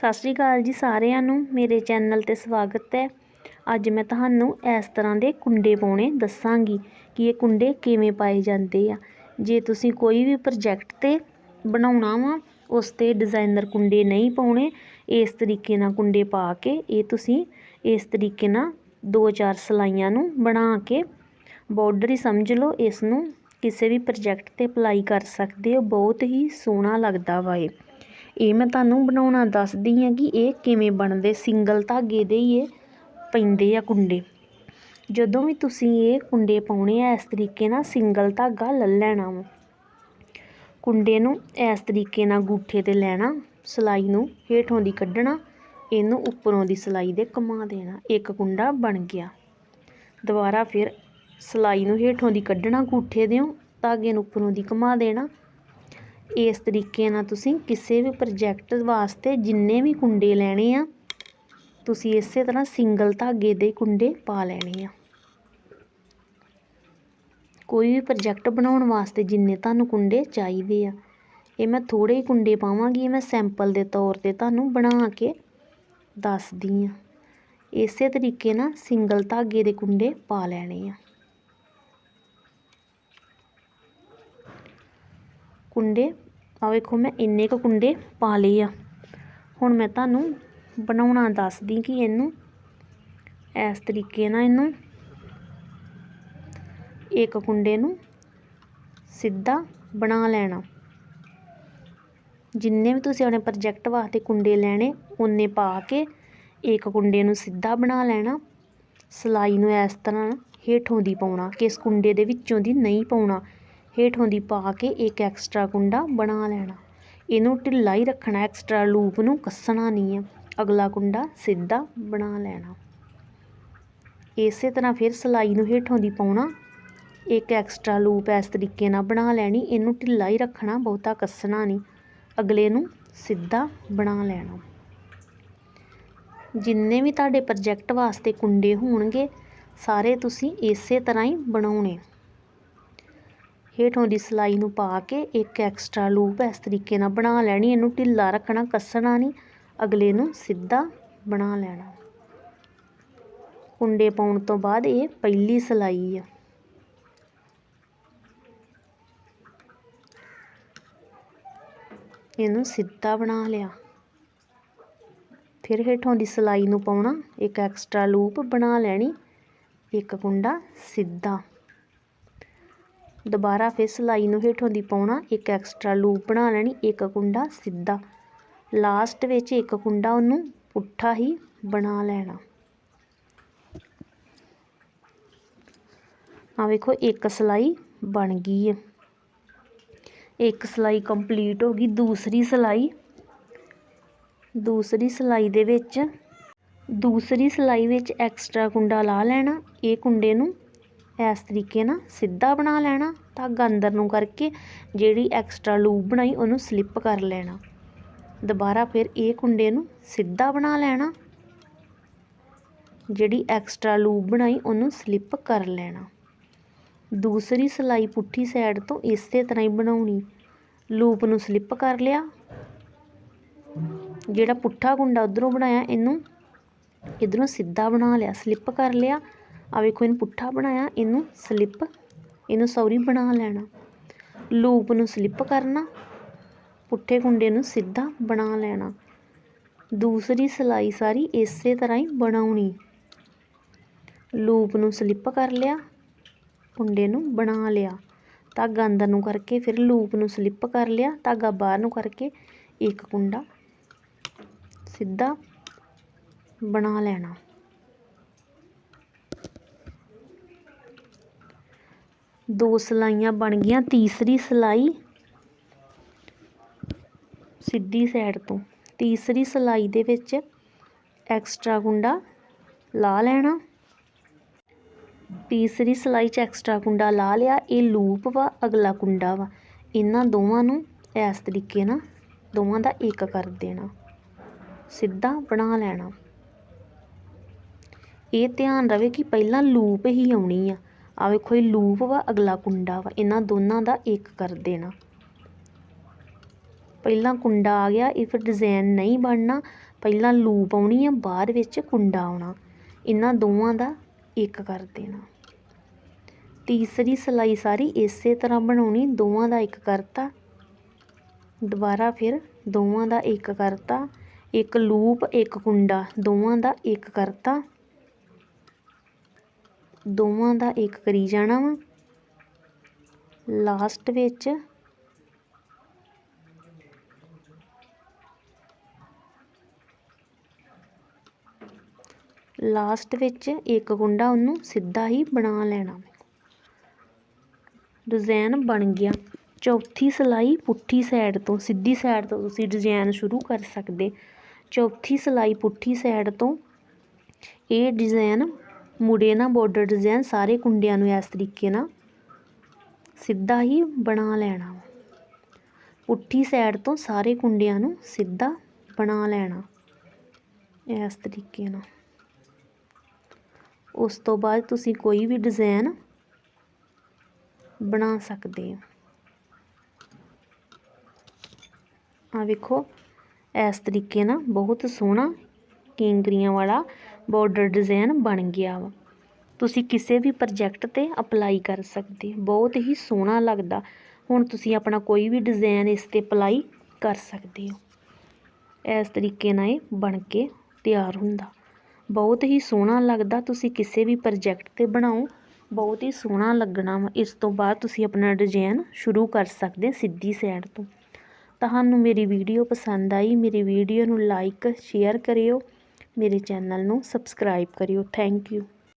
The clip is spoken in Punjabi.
ਸਤਿ ਸ਼੍ਰੀ ਅਕਾਲ ਜੀ ਸਾਰਿਆਂ ਨੂੰ, ਮੇਰੇ ਚੈਨਲ ਤੇ ਸਵਾਗਤ ਹੈ। ਅੱਜ ਮੈਂ ਤੁਹਾਨੂੰ ਇਸ ਤਰ੍ਹਾਂ ਦੇ ਕੁੰਡੇ ਪਾਉਣੇ ਦੱਸਾਂਗੀ ਕਿ ਇਹ ਕੁੰਡੇ ਕਿਵੇਂ ਪਾਏ ਜਾਂਦੇ ਆ। ਜੇ ਤੁਸੀਂ ਕੋਈ ਵੀ ਪ੍ਰੋਜੈਕਟ ਤੇ ਬਣਾਉਣਾ ਵਾ, ਉਸ ਤੇ ਡਿਜ਼ਾਈਨਰ ਕੁੰਡੇ ਨਹੀਂ ਪਾਉਣੇ, ਇਸ ਤਰੀਕੇ ਨਾਲ ਕੁੰਡੇ ਪਾ ਕੇ ਇਹ ਤੁਸੀਂ ਇਸ ਤਰੀਕੇ ਨਾਲ ਦੋ ਚਾਰ ਸਲਾਈਆਂ ਨੂੰ ਬਣਾ ਕੇ ਬਾਰਡਰ ਹੀ ਸਮਝ ਲਓ, ਇਸ ਨੂੰ ਕਿਸੇ ਵੀ ਪ੍ਰੋਜੈਕਟ ਤੇ ਅਪਲਾਈ ਕਰ ਸਕਦੇ ਹੋ, ਬਹੁਤ ਹੀ ਸੋਹਣਾ ਲੱਗਦਾ ਵਾ ਇਹ। ਇਹ ਮੈਂ ਤੁਹਾਨੂੰ ਬਣਾਉਣਾ ਦੱਸਦੀ ਹਾਂ ਕਿ ਇਹ ਕਿਵੇਂ ਬਣਦੇ, ਸਿੰਗਲ ਧਾਗੇ ਦੇ ਹੀ ਇਹ ਪੈਂਦੇ ਆ ਕੁੰਡੇ। ਜਦੋਂ ਵੀ ਤੁਸੀਂ ਇਹ ਕੁੰਡੇ ਪਾਉਣੇ ਆ, ਇਸ ਤਰੀਕੇ ਨਾਲ ਸਿੰਗਲ ਧਾਗਾ ਲੈ ਲੈਣਾ ਵਾ। ਕੁੰਡੇ ਨੂੰ ਇਸ ਤਰੀਕੇ ਨਾਲ ਗੂਠੇ ਤੇ ਲੈਣਾ, ਸਲਾਈ ਨੂੰ ਹੇਠੋਂ ਦੀ ਕੱਢਣਾ, ਇਹਨੂੰ ਉੱਪਰੋਂ ਦੀ ਸਲਾਈ ਦੇ ਘੁਮਾ ਦੇਣਾ, ਇੱਕ ਕੁੰਡਾ ਬਣ ਗਿਆ। ਦੁਬਾਰਾ ਫਿਰ ਸਲਾਈ ਨੂੰ ਹੇਠੋਂ ਦੀ ਕੱਢਣਾ ਗੂਠੇ ਦਿਓ, ਧਾਗੇ ਨੂੰ ਉੱਪਰੋਂ ਦੀ ਘੁਮਾ ਦੇਣਾ ਇਸ ਤਰੀਕੇ ਨਾਲ ਤੁਸੀਂ ਕਿਸੇ ਵੀ ਪ੍ਰੋਜੈਕਟ ਵਾਸਤੇ ਜਿੰਨੇ ਵੀ ਕੁੰਡੇ ਲੈਣੇ ਆ, ਤੁਸੀਂ ਇਸੇ ਤਰ੍ਹਾਂ ਸਿੰਗਲ ਧਾਗੇ ਦੇ ਕੁੰਡੇ ਪਾ ਲੈਣੇ ਆ। ਕੋਈ ਵੀ ਪ੍ਰੋਜੈਕਟ ਬਣਾਉਣ ਵਾਸਤੇ ਜਿੰਨੇ ਤੁਹਾਨੂੰ ਕੁੰਡੇ ਚਾਹੀਦੇ ਆ, ਇਹ ਮੈਂ ਥੋੜੇ ਹੀ ਕੁੰਡੇ ਪਾਵਾਂਗੀ, ਇਹ ਮੈਂ ਸੈਂਪਲ ਦੇ ਤੌਰ ਤੇ ਤੁਹਾਨੂੰ ਬਣਾ ਕੇ ਦੱਸਦੀ ਆ। ਇਸੇ ਤਰੀਕੇ ਨਾਲ ਸਿੰਗਲ ਧਾਗੇ ਦੇ ਕੁੰਡੇ ਪਾ ਲੈਣੇ ਆ। ਕੁੰਡੇ। ਆ ਵੇਖੋ ਮੈਂ ਇੰਨੇ ਕੁ ਕੁੰਡੇ ਪਾ ਲਏ ਆ। ਹੁਣ ਮੈਂ ਤੁਹਾਨੂੰ ਬਣਾਉਣਾ ਦੱਸਦੀ ਕਿ ਇਹਨੂੰ, ਇਸ ਤਰੀਕੇ ਨਾਲ ਇਹਨੂੰ ਇੱਕ ਕੁੰਡੇ ਨੂੰ ਸਿੱਧਾ ਬਣਾ ਲੈਣਾ। ਜਿੰਨੇ ਵੀ ਤੁਸੀਂ ਆਪਣੇ ਪ੍ਰੋਜੈਕਟ ਵਾਸਤੇ ਕੁੰਡੇ ਲੈਣੇ ਉਨੇ ਪਾ ਕੇ ਇੱਕ ਕੁੰਡੇ ਨੂੰ ਸਿੱਧਾ ਬਣਾ ਲੈਣਾ। ਸਲਾਈ ਨੂੰ ਇਸ ਤਰ੍ਹਾਂ ਹੇਠੋਂ ਦੀ ਪਾਉਣਾ ਕਿਸ ਕੁੰਡੇ ਦੇ ਵਿੱਚੋਂ ਦੀ ਨਹੀਂ ਪਾਉਣਾ। ਹੇਠੋਂ ਦੀ ਪਾ ਕੇ ਇੱਕ ਐਕਸਟਰਾ ਕੁੰਡਾ ਬਣਾ ਲੈਣਾ। ਇਹਨੂੰ ਢਿੱਲਾ ਹੀ ਰੱਖਣਾ, ਐਕਸਟਰਾ ਲੂਪ ਨੂੰ ਕੱਸਣਾ ਨਹੀਂ ਹੈ ਅਗਲਾ ਕੁੰਡਾ ਸਿੱਧਾ ਬਣਾ ਲੈਣਾ। ਇਸੇ ਤਰ੍ਹਾਂ ਫਿਰ ਸਲਾਈ ਨੂੰ ਹੇਠੋਂ ਦੀ ਪਾਉਣਾ। ਇੱਕ ਐਕਸਟਰਾ ਲੂਪ ਇਸ ਤਰੀਕੇ ਨਾਲ ਬਣਾ ਲੈਣੀ। ਇਹਨੂੰ ਢਿੱਲਾ ਹੀ ਰੱਖਣਾ, ਬਹੁਤਾ ਕੱਸਣਾ ਨਹੀਂ। ਅਗਲੇ ਨੂੰ ਸਿੱਧਾ ਬਣਾ ਲੈਣਾ। ਜਿੰਨੇ ਵੀ ਤੁਹਾਡੇ ਪ੍ਰੋਜੈਕਟ ਵਾਸਤੇ ਕੁੰਡੇ ਹੋਣਗੇ, ਸਾਰੇ ਤੁਸੀਂ ਇਸੇ ਤਰ੍ਹਾਂ ਹੀ ਬਣਾਉਣੇ ਹੇਠੋਂ ਦੀ ਸਲਾਈ ਨੂੰ ਪਾ ਕੇ ਇੱਕ ਐਕਸਟਰਾ ਲੂਪ ਇਸ ਤਰੀਕੇ ਨਾਲ ਬਣਾ ਲੈਣੀ, ਇਹਨੂੰ ਢਿੱਲਾ ਰੱਖਣਾ, ਕੱਸਣਾ ਨਹੀਂ, ਅਗਲੇ ਨੂੰ ਸਿੱਧਾ ਬਣਾ ਲੈਣਾ। ਕੁੰਡੇ ਪਾਉਣ ਤੋਂ ਬਾਅਦ ਇਹ ਪਹਿਲੀ ਸਲਾਈ ਆ। ਇਹਨੂੰ ਸਿੱਧਾ ਬਣਾ ਲਿਆ। ਫਿਰ ਹੇਠੋਂ ਦੀ ਸਲਾਈ ਨੂੰ ਪਾਉਣਾ, ਇੱਕ ਐਕਸਟਰਾ ਲੂਪ ਬਣਾ ਲੈਣੀ, ਇੱਕ ਕੁੰਡਾ ਸਿੱਧਾ। ਦੁਬਾਰਾ ਫਿਰ ਸਲਾਈ ਨੂੰ ਹੇਠੋਂ ਦੀ ਪਾਉਣਾ, ਇੱਕ ਐਕਸਟਰਾ ਲੂਪ ਬਣਾ ਲੈਣੀ, ਇੱਕ ਕੁੰਡਾ ਸਿੱਧਾ। ਲਾਸਟ ਵਿੱਚ ਇੱਕ ਕੁੰਡਾ ਉਹਨੂੰ ਪੁੱਠਾ ਹੀ ਬਣਾ ਲੈਣਾ। ਆ ਵੇਖੋ, ਇੱਕ ਸਲਾਈ ਬਣ ਗਈ ਹੈ। ਇੱਕ ਸਲਾਈ ਕੰਪਲੀਟ ਹੋ ਗਈ, ਦੂਸਰੀ ਸਲਾਈ। ਦੂਸਰੀ ਸਲਾਈ ਦੇ ਵਿੱਚ, ਦੂਸਰੀ ਸਲਾਈ ਵਿੱਚ ਐਕਸਟਰਾ ਕੁੰਡਾ ਲਾ ਲੈਣਾ, ਇਹ ਕੁੰਡੇ ਨੂੰ ਇਸ ਤਰੀਕੇ ਨਾਲ ਸਿੱਧਾ ਬਣਾ ਲੈਣਾ, ਧਾਗਾ ਅੰਦਰ ਨੂੰ ਕਰਕੇ ਜਿਹੜੀ ਐਕਸਟਰਾ ਲੂਪ ਬਣਾਈ ਉਹਨੂੰ ਸਲਿੱਪ ਕਰ ਲੈਣਾ। ਦੁਬਾਰਾ ਫਿਰ ਇਹ ਕੁੰਡੇ ਨੂੰ ਸਿੱਧਾ ਬਣਾ ਲੈਣਾ। ਜਿਹੜੀ ਐਕਸਟਰਾ ਲੂਪ ਬਣਾਈ ਉਹਨੂੰ ਸਲਿੱਪ ਕਰ ਲੈਣਾ। ਦੂਸਰੀ ਸਲਾਈ ਪੁੱਠੀ ਸਾਈਡ ਤੋਂ ਇਸੇ ਤਰ੍ਹਾਂ ਹੀ ਬਣਾਉਣੀ। ਲੂਪ ਨੂੰ ਸਲਿੱਪ ਕਰ ਲਿਆ। ਜਿਹੜਾ ਪੁੱਠਾ ਕੁੰਡਾ ਉਧਰੋਂ ਬਣਾਇਆ, ਇਹਨੂੰ ਇਧਰੋਂ ਸਿੱਧਾ ਬਣਾ ਲਿਆ ਸਲਿੱਪ ਕਰ ਲਿਆ। ਆ ਵੇਖੋ, ਇਹਨੂੰ ਪੁੱਠਾ ਬਣਾਇਆ, ਇਹਨੂੰ ਸਲਿੱਪ ਇਹਨੂੰ ਸੌਰੀ ਬਣਾ ਲੈਣਾ। ਲੂਪ ਨੂੰ ਸਲਿੱਪ ਕਰਨਾ, ਪੁੱਠੇ ਕੁੰਡੇ ਨੂੰ ਸਿੱਧਾ ਬਣਾ ਲੈਣਾ। ਦੂਸਰੀ ਸਲਾਈ ਸਾਰੀ ਇਸੇ ਤਰ੍ਹਾਂ ਹੀ ਬਣਾਉਣੀ। ਲੂਪ ਨੂੰ ਸਲਿੱਪ ਕਰ ਲਿਆ, ਕੁੰਡੇ ਨੂੰ ਬਣਾ ਲਿਆ। ਧਾਗਾ ਅੰਦਰ ਨੂੰ ਕਰਕੇ ਫਿਰ ਲੂਪ ਨੂੰ ਸਲਿੱਪ ਕਰ ਲਿਆ, ਧਾਗਾ ਬਾਹਰ ਨੂੰ ਕਰਕੇ ਇੱਕ ਕੁੰਡਾ ਸਿੱਧਾ ਬਣਾ ਲੈਣਾ। ਦੋ ਸਲਾਈਆਂ ਬਣ ਗਈਆਂ, ਤੀਸਰੀ ਸਲਾਈ ਸਿੱਧੀ ਸਾਈਡ ਤੋਂ। ਤੀਸਰੀ ਸਲਾਈ ਦੇ ਵਿੱਚ ਐਕਸਟਰਾ ਕੁੰਡਾ ਲਾ ਲੈਣਾ। ਤੀਸਰੀ ਸਲਾਈ 'ਚ ਐਕਸਟਰਾ ਕੁੰਡਾ ਲਾ ਲਿਆ, ਇਹ ਲੂਪ ਵਾ, ਅਗਲਾ ਕੁੰਡਾ ਵਾ। ਇਹਨਾਂ ਦੋਵਾਂ ਨੂੰ ਇਸ ਤਰੀਕੇ ਨਾਲ ਦੋਵਾਂ ਦਾ ਇੱਕ ਕਰ ਦੇਣਾ। ਸਿੱਧਾ ਬਣਾ ਲੈਣਾ। ਇਹ ਧਿਆਨ ਰਵੇ ਕਿ ਪਹਿਲਾਂ ਲੂਪ ਹੀ ਆਉਣੀ ਆ। ਆ ਵੇਖੋ, ਇਹ ਲੂਪ ਵਾ, ਅਗਲਾ ਕੁੰਡਾ ਵਾ। ਇਹਨਾਂ ਦੋਨਾਂ ਦਾ ਇੱਕ ਕਰ ਦੇਣਾ। ਪਹਿਲਾਂ ਕੁੰਡਾ ਆ ਗਿਆ, ਇਹ ਫਿਰ ਡਿਜ਼ਾਈਨ ਨਹੀਂ ਬਣਨਾ। ਪਹਿਲਾਂ ਲੂਪ ਆਉਣੀ ਆ, ਬਾਅਦ ਵਿੱਚ ਕੁੰਡਾ ਆਉਣਾ। ਇਹਨਾਂ ਦੋਵਾਂ ਦਾ ਇੱਕ ਕਰ ਦੇਣਾ। ਤੀਸਰੀ ਸਿਲਾਈ ਸਾਰੀ ਇਸੇ ਤਰ੍ਹਾਂ ਬਣਾਉਣੀ, ਦੋਵਾਂ ਦਾ ਇੱਕ ਕਰਤਾ। ਦੁਬਾਰਾ ਫਿਰ ਦੋਵਾਂ ਦਾ ਇੱਕ ਕਰਤਾ। ਇੱਕ ਲੂਪ, ਇੱਕ ਕੁੰਡਾ, ਦੋਵਾਂ ਦਾ ਇੱਕ ਕਰਤਾ। ਦੋਵਾਂ ਦਾ ਇੱਕ ਕਰੀ ਜਾਣਾ ਵਾ। ਲਾਸਟ ਵਿੱਚ ਲਾਸਟ ਵਿੱਚ ਇੱਕ ਗੁੰਡਾ ਉਹਨੂੰ ਸਿੱਧਾ ਹੀ ਬਣਾ ਲੈਣਾ ਡਿਜ਼ਾਈਨ ਬਣ ਗਿਆ। ਚੌਥੀ ਸਿਲਾਈ ਪੁੱਠੀ ਸਾਈਡ ਤੋਂ, ਸਿੱਧੀ ਸਾਈਡ ਤੋਂ ਤੁਸੀਂ ਡਿਜ਼ਾਈਨ ਸ਼ੁਰੂ ਕਰ ਸਕਦੇ। ਚੌਥੀ ਸਿਲਾਈ ਪੁੱਠੀ ਸਾਈਡ ਤੋਂ ਇਹ ਡਿਜ਼ਾਈਨ ਮੁੜੇ ਨਾ ਬਾਰਡਰ ਡਿਜ਼ਾਈਨ ਸਾਰੇ ਕੁੰਡਿਆਂ ਨੂੰ ਇਸ ਤਰੀਕੇ ਨਾਲ ਸਿੱਧਾ ਹੀ ਬਣਾ ਲੈਣਾ ਪੁੱਠੀ ਸਾਈਡ ਤੋਂ ਸਾਰੇ ਕੁੰਡਿਆਂ ਨੂੰ ਸਿੱਧਾ ਬਣਾ ਲੈਣਾ ਇਸ ਤਰੀਕੇ ਨਾਲ। ਉਸ ਤੋਂ ਬਾਅਦ ਤੁਸੀਂ ਕੋਈ ਵੀ ਡਿਜ਼ਾਈਨ ਬਣਾ ਸਕਦੇ ਹੋ। ਆ ਵੇਖੋ, ਇਸ ਤਰੀਕੇ ਨਾਲ ਬਹੁਤ ਸੋਹਣਾ ਕਿੰਗਰੀਆਂ ਵਾਲਾ ਬਾਰਡਰ ਡਿਜ਼ਾਈਨ ਬਣ ਗਿਆ ਵਾ। ਤੁਸੀਂ ਕਿਸੇ ਵੀ ਪ੍ਰੋਜੈਕਟ ਤੇ ਅਪਲਾਈ ਕਰ ਸਕਦੇ ਬਹੁਤ ਹੀ ਸੋਹਣਾ ਲੱਗਦਾ। ਹੁਣ ਤੁਸੀਂ ਆਪਣਾ ਕੋਈ ਵੀ ਡਿਜ਼ਾਈਨ ਇਸ ਤੇ ਅਪਲਾਈ ਕਰ ਸਕਦੇ ਹੋ। ਇਸ ਤਰੀਕੇ ਨਾਲ ਇਹ ਬਣ ਕੇ ਤਿਆਰ ਹੁੰਦਾ। ਬਹੁਤ ਹੀ ਸੋਹਣਾ ਲੱਗਦਾ। ਤੁਸੀਂ ਕਿਸੇ ਵੀ ਪ੍ਰੋਜੈਕਟ ਤੇ ਬਣਾਓ। ਬਹੁਤ ਹੀ ਸੋਹਣਾ ਲੱਗਣਾ ਵਾ। ਇਸ ਤੋਂ ਬਾਅਦ ਤੁਸੀਂ ਆਪਣਾ ਡਿਜ਼ਾਈਨ ਸ਼ੁਰੂ ਕਰ ਸਕਦੇ ਸਿੱਧੀ ਸਾਈਡ ਤੋਂ। ਤੁਹਾਨੂੰ ਮੇਰੀ ਵੀਡੀਓ ਪਸੰਦ ਆਈ। ਮੇਰੀ ਵੀਡੀਓ ਨੂੰ ਲਾਈਕ ਸ਼ੇਅਰ ਕਰਿਓ। ਮੇਰੇ ਚੈਨਲ ਨੂੰ ਸਬਸਕ੍ਰਾਈਬ ਕਰਿਓ। Thank you.